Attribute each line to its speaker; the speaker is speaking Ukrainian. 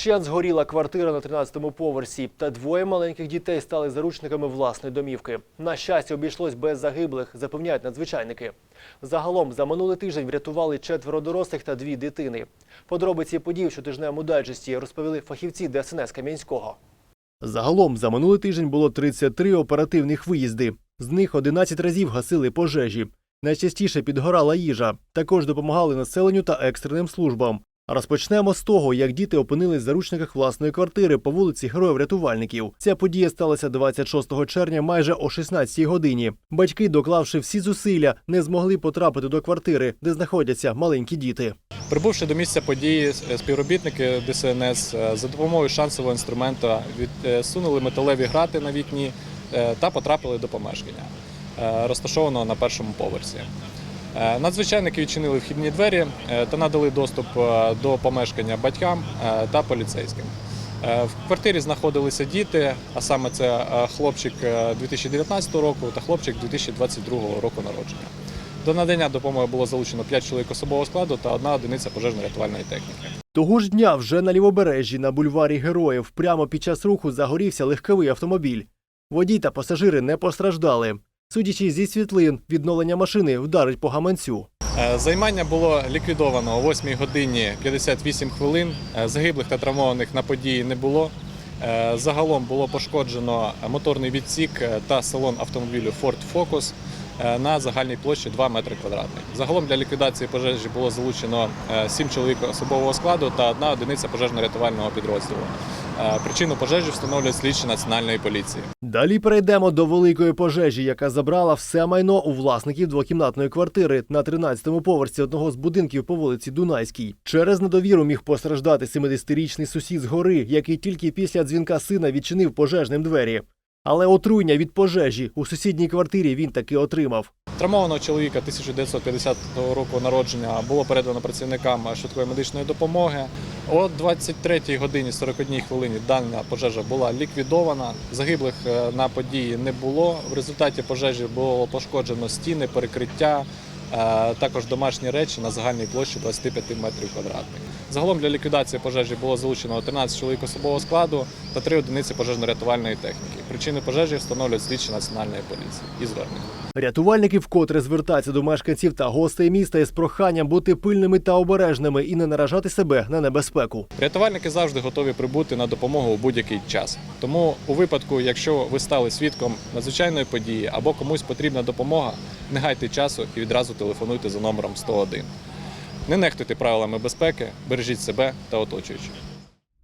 Speaker 1: Вщент згоріла квартира на 13-му поверсі, та двоє маленьких дітей стали заручниками власної домівки. На щастя, обійшлось без загиблих, запевняють надзвичайники. Загалом за минулий тиждень врятували четверо дорослих та дві дитини. Подробиці подій щотижневому дайджесті розповіли фахівці ДСНС Кам'янського. Загалом за минулий тиждень було 33 оперативних виїзди. З них 11 разів гасили пожежі. Найчастіше підгорала їжа. Також допомагали населенню та екстреним службам. Розпочнемо з того, як діти опинились в заручниках власної квартири по вулиці Героїв-рятувальників. Ця подія сталася 26 червня майже о 16 годині. Батьки, доклавши всі зусилля, не змогли потрапити до квартири, де знаходяться маленькі діти.
Speaker 2: Прибувши до місця події, е, співробітники ДСНС е, за допомогою шансового інструменту відсунули металеві грати на вікні е, та потрапили до помешкання, е, розташованого на першому поверсі. Е, Надзвичайники відчинили вхідні двері е, та надали доступ е, до помешкання батькам та поліцейським. В квартирі знаходилися діти, а саме це хлопчик е, 2019 року та хлопчик 2022 року народження. До надання допомоги було залучено 5 чоловік особового складу та одна одиниця пожежно-рятувальної техніки.
Speaker 1: Того ж дня вже на лівобережжі на бульварі Героїв прямо під час руху загорівся легковий автомобіль. Водій та пасажири не постраждали. Судячи зі світлин, відновлення машини вдарить по гаманцю.
Speaker 2: Е, Займання було ліквідовано о 8 годині 58 хвилин. Е, Загиблих та травмованих на події не було. Е, Загалом було пошкоджено моторний відсік та салон автомобілю Ford Focus на загальній площі 2 метри квадратних. Загалом для ліквідації пожежі було залучено 7 чоловік особового складу та одна одиниця пожежно-рятувального підрозділу. Причину пожежі встановлюють слідчі національної поліції.
Speaker 1: Далі перейдемо до великої пожежі, яка забрала все майно у власників двокімнатної квартири на 13-му поверсі одного з будинків по вулиці Дунайській. Через недовіру міг постраждати 70-річний сусід з гори, який тільки після дзвінка сина відчинив пожежним двері. Але отруєння від пожежі у сусідній квартирі він таки отримав.
Speaker 2: Травмованого чоловіка 1950 року народження було передано працівникам швидкої медичної допомоги. О 23 годині 41 хвилині дана пожежа була ліквідована. Загиблих е, на події не було. В результаті пожежі було пошкоджено стіни, перекриття, також домашні речі на загальній площі 25 метрів квадратних. Загалом для ліквідації пожежі було залучено 13 чоловік особового складу та 3 одиниці пожежно-рятувальної техніки. Причини пожежі встановлюють слідчі національної поліції і звернення.
Speaker 1: Рятувальники вкотре звертаються до мешканців та гостей міста із проханням бути пильними та обережними і не наражати себе на небезпеку.
Speaker 2: Рятувальники завжди готові прибути на допомогу у будь-який час. Тому у випадку, якщо ви стали свідком надзвичайної події або комусь потрібна допомога, не гайте часу і відразу телефонуйте за номером 101. Не нехтуйте правилами безпеки, бережіть себе та оточуючих.